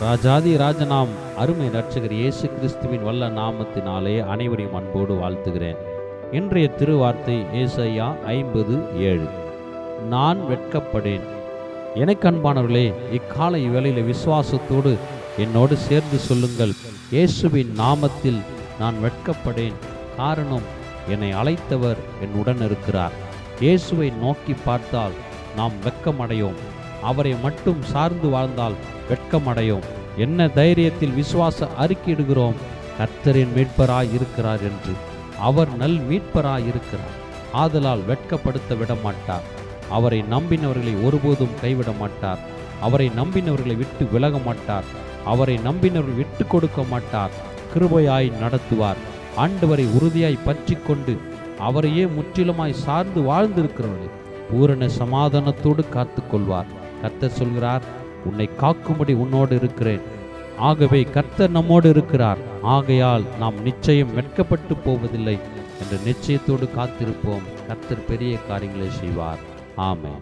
ராஜாதி ராஜனாம் அருமை ரட்சகர் இயேசு கிறிஸ்துவின் வல்ல நாமத்தினாலே அனைவரையும் அன்போடு வாழ்த்துகிறேன். இன்றைய திருவார்த்தை ஏசையா ஐம்பது ஏழு. நான் வெட்கப்படேன். எனக்கு அன்பானவர்களே இக்காலை வேளையில விசுவாசத்தோடு என்னோடு சேர்ந்து சொல்லுங்கள். இயேசுவின் நாமத்தில் நான் வெட்கப்படேன். காரணம் என்னை அழைத்தவர் என்னுடன் இருக்கிறார். இயேசுவை நோக்கி பார்த்தால் நாம் வெக்கமடையோம் அவரை மட்டும் சார்ந்து வாழ்ந்தால் வெட்கமடையோம். என்ன தைரியத்தில் விசுவாச அறிக்கையிடுகிறோம்? கர்த்தரின் மீட்பராய் இருக்கிறார் என்று. அவர் நல் மீட்பராய் இருக்கிறார் ஆதலால் வெட்கப்படுத்த விட மாட்டார் அவரை நம்பினவர்களை ஒருபோதும் கைவிட மாட்டார் அவரை நம்பினவர்களை விட்டு விலக மாட்டார் அவரை நம்பினவர்கள் விட்டு கொடுக்க மாட்டார் கிருபையாய் நடத்துவார். ஆண்டவரை உறுதியாய் பற்றி கொண்டு அவரையே முற்றிலுமாய் சார்ந்து வாழ்ந்திருக்கிறவர்கள் பூரண சமாதானத்தோடு காத்துக்கொள்வார். கர்த்தர் சொல்கிறார் உன்னை காக்கும்படி உன்னோடு இருக்கிறேன். ஆகவே கர்த்தர் நம்மோடு இருக்கிறார். ஆகையால் நாம் நிச்சயம் வெட்கப்பட்டு போவதில்லை என்ற நிச்சயத்தோடு காத்திருப்போம். கர்த்தர் பெரிய காரியங்களை செய்வார். ஆமே